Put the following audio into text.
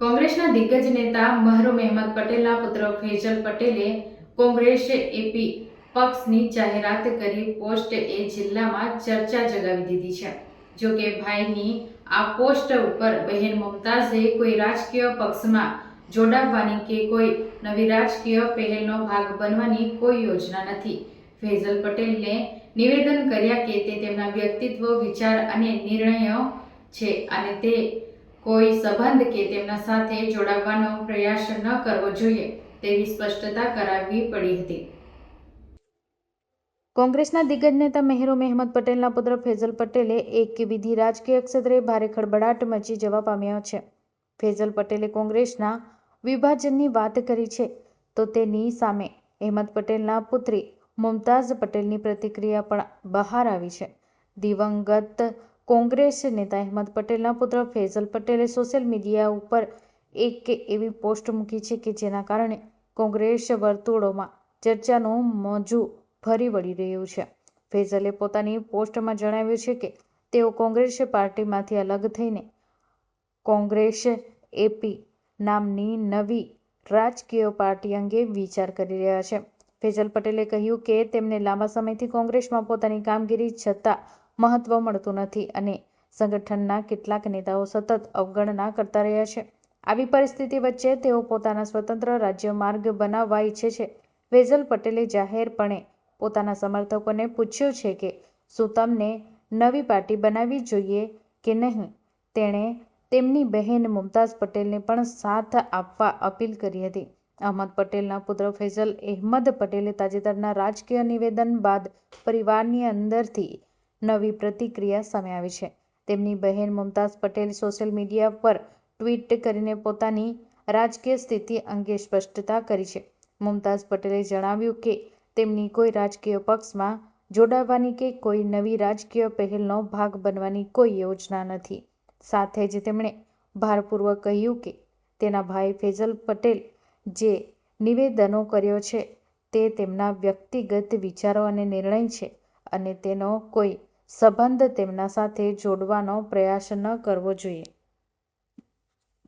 કોંગ્રેસના દિગ્ગજ નેતા મહરૂમ અહેમદ પટેલના પુત્ર ફૈઝલ પટેલે કોંગ્રેસ એપી પક્ષની જાહેરાત કરી પોસ્ટ એ જિલ્લામાં ચર્ચા જગાવી દીધી છે. જો કે ભાઈની આ પોસ્ટ ઉપર બહેન મુમતાઝે કોઈ રાજકીય પક્ષમાં જોડાવવાની કે કોઈ નવી રાજકીય પહેલનો ભાગ બનવાની કોઈ યોજના નથી. ફૈઝલ પટેલને નિવેદન કર્યા કે તે તેમના વ્યક્તિત્વ, વિચાર અને નિર્ણયો છે અને તે કોઈ સંબંધ કે તેમના સાથે જોડાવવાનો પ્રયાસ ન કરવો જોઈએ તેવી સ્પષ્ટતા કરાવવી પડી હતી. કોંગ્રેસના દિગ્ગજ નેતા મહેરૂમ અહેમદ પટેલના પુત્ર ફેઝલ પટેલે એક વિધિ રાજકીય ક્ષેત્રે ભારે ખળબળાટ મચી જવા પામ્યો છે. ફૈઝલ પટેલે કોંગ્રેસના વિભાજનની વાત કરી છે તો તેની સામે અહેમદ પટેલના પુત્રી મુમતાઝ પટેલની પ્રતિક્રિયા પણ બહાર આવી છે. દિવંગત કોંગ્રેસ નેતા અહેમદ પટેલના પુત્ર ફૈઝલ પટેલે સોશિયલ મીડિયા ઉપર એક એવી પોસ્ટ મૂકી છે કે જેના કારણે કોંગ્રેસ વર્તુળોમાં ચર્ચાનું મોજું ફરી વળી રહ્યું છે. ફૈઝલે પોતાની પોસ્ટમાં જણાવ્યું છે કે તેઓ કોંગ્રેસ પાર્ટીમાંથી અલગ થઈને કોંગ્રેસ એપી નામની નવી રાજકીય પાર્ટી અંગે વિચાર કરી રહ્યા છે. ફૈઝલ પટેલે કહ્યું કે તેમને લાંબા સમયથી કોંગ્રેસમાં પોતાની કામગીરી છતાં મહત્વ મળતું નથી અને સંગઠનના કેટલાક નેતાઓ સતત અવગણના કરતા રહ્યા છે. આવી પરિસ્થિતિ વચ્ચે તેઓ પોતાના સ્વતંત્ર રાજ્ય માર્ગ બનાવવા ઈચ્છે છે. ફૈઝલ પટેલે જાહેરપણે પોતાના સમર્થકોને પૂછ્યું છે કે શું તમને નવી પાર્ટી બનાવવી જોઈએ કે નહીં? તેણે તેમની બહેન મુમતાઝ પટેલને પણ સાથ આપવા અપીલ કરી હતી. અહમદ પટેલના પુત્ર ફૈઝલ અહેમદ પટેલે તાજેતરના રાજકીય નિવેદન બાદ પરિવારની અંદરથી નવી પ્રતિક્રિયા સામે આવી છે. તેમની બહેન મુમતાઝ પટેલ સોશિયલ મીડિયા પર ટ્વીટ કરીને પોતાની રાજકીય સ્થિતિ અંગે સ્પષ્ટતા કરી છે. મુમતાઝ પટેલે જણાવ્યું કે તેમની કોઈ રાજકીય પક્ષમાં જોડાવાની કે કોઈ નવી રાજકીય પહેલનો ભાગ બનવાની કોઈ યોજના નથી. સાથે જ તેમણે ભારપૂર્વક કહ્યું કે તેના ભાઈ ફૈઝલ પટેલ જે નિવેદનો કર્યો છે તે તેમના વ્યક્તિગત વિચારો અને નિર્ણય છે અને તેનો કોઈ સંબંધ તેમના સાથે જોડવાનો પ્રયાસ ન કરવો જોઈએ.